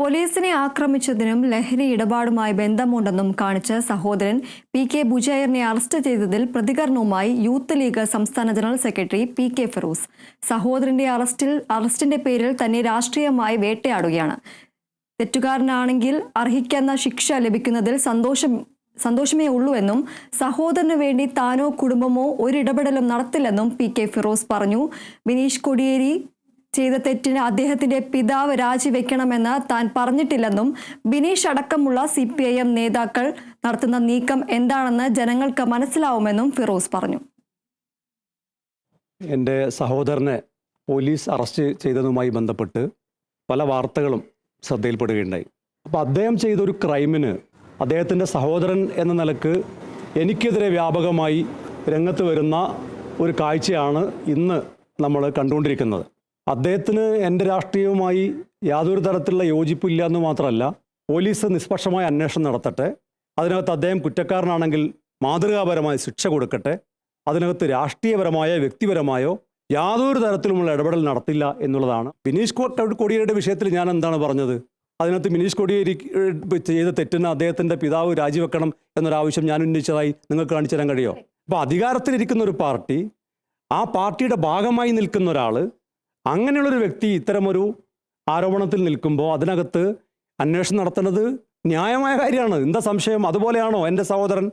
പോലീസിനെ ആക്രമിച്ചതിനും ലഹരി ഇടപാടുമായി ബന്ധമുണ്ടെന്നും കാണിച്ച് സഹോദരൻ പി കെ ബുജയറിനെ അറസ്റ്റ് ചെയ്തതിൽ പ്രതികരണവുമായി യൂത്ത് ലീഗ് സംസ്ഥാന general secretary P K Firos. സഹോദരന്റെ അറസ്റ്റിൽ അറസ്റ്റിന്റെ പേരിൽ തന്നെ രാഷ്ട്രീയമായി വേട്ടയാടുകയാണ്. തെറ്റുകാരനാണെങ്കിൽ അർഹിക്കുന്ന ശിക്ഷ ലഭിക്കുന്നതിൽ സന്തോഷം സന്തോഷമേ ഉള്ളൂ എന്നും സഹോദരന് വേണ്ടി താനോ കുടുംബമോ ഒരിടപെടലും നടത്തില്ലെന്നും പി കെ ഫിറോസ് പറഞ്ഞു. വിനീഷ് കൊടിയേരി ചെയ്ത തെറ്റിന് അദ്ദേഹത്തിന്റെ പിതാവ് രാജിവെക്കണമെന്ന് താൻ പറഞ്ഞിട്ടില്ലെന്നും ബിനീഷ് അടക്കമുള്ള സി പി ഐ എം നേതാക്കൾ നടത്തുന്ന നീക്കം എന്താണെന്ന് ജനങ്ങൾക്ക് മനസ്സിലാവുമെന്നും ഫിറോസ് പറഞ്ഞു. എന്റെ സഹോദരനെ പോലീസ് അറസ്റ്റ് ചെയ്തതുമായി ബന്ധപ്പെട്ട് പല വാർത്തകളും ശ്രദ്ധയിൽപ്പെടുകയുണ്ടായി. അപ്പോൾ അദ്ദേഹം ചെയ്തൊരു ക്രൈമിന് അദ്ദേഹത്തിന്റെ സഹോദരൻ എന്ന നിലയ്ക്ക് എനിക്കെതിരെ വ്യാപകമായി രംഗത്ത് വരുന്ന ഒരു കാഴ്ചയാണ് ഇന്ന് നമ്മൾ കണ്ടുകൊണ്ടിരിക്കുന്നത്. അദ്ദേഹത്തിന് എന്റെ രാഷ്ട്രീയവുമായി യാതൊരു തരത്തിലുള്ള യോജിപ്പില്ല എന്ന് മാത്രമല്ല പോലീസ് നിഷ്പക്ഷമായ അന്വേഷണം നടത്തട്ടെ. അതിനകത്ത് അദ്ദേഹം കുറ്റക്കാരനാണെങ്കിൽ മാതൃകാപരമായ ശിക്ഷ കൊടുക്കട്ടെ. അതിനകത്ത് രാഷ്ട്രീയപരമായോ വ്യക്തിപരമായോ യാതൊരു തരത്തിലുമുള്ള ഇടപെടൽ നടത്തില്ല എന്നുള്ളതാണ്. ബിനീഷ് കോടിയേരിയുടെ വിഷയത്തിൽ ഞാൻ എന്താണ് പറഞ്ഞത്? അതിനകത്ത് ബിനീഷ് കോടിയേരി ചെയ്ത തെറ്റിന് അദ്ദേഹത്തിന്റെ പിതാവ് രാജിവെക്കണം എന്നൊരാവശ്യം ഞാൻ ഉന്നയിച്ചതായി നിങ്ങൾക്ക് കാണിച്ചു തരാൻ കഴിയുമോ അപ്പോൾ അധികാരത്തിലിരിക്കുന്ന ഒരു പാർട്ടി ആ പാർട്ടിയുടെ ഭാഗമായി നിൽക്കുന്ന ഒരാൾ അങ്ങനെയുള്ളൊരു വ്യക്തി ഇത്തരമൊരു ആരോപണത്തിൽ നിൽക്കുമ്പോൾ അതിനകത്ത് അന്വേഷണം നടത്തുന്നത് ന്യായമായ കാര്യമാണ്. എന്താ സംശയം? അതുപോലെയാണോ എന്റെ സഹോദരൻ?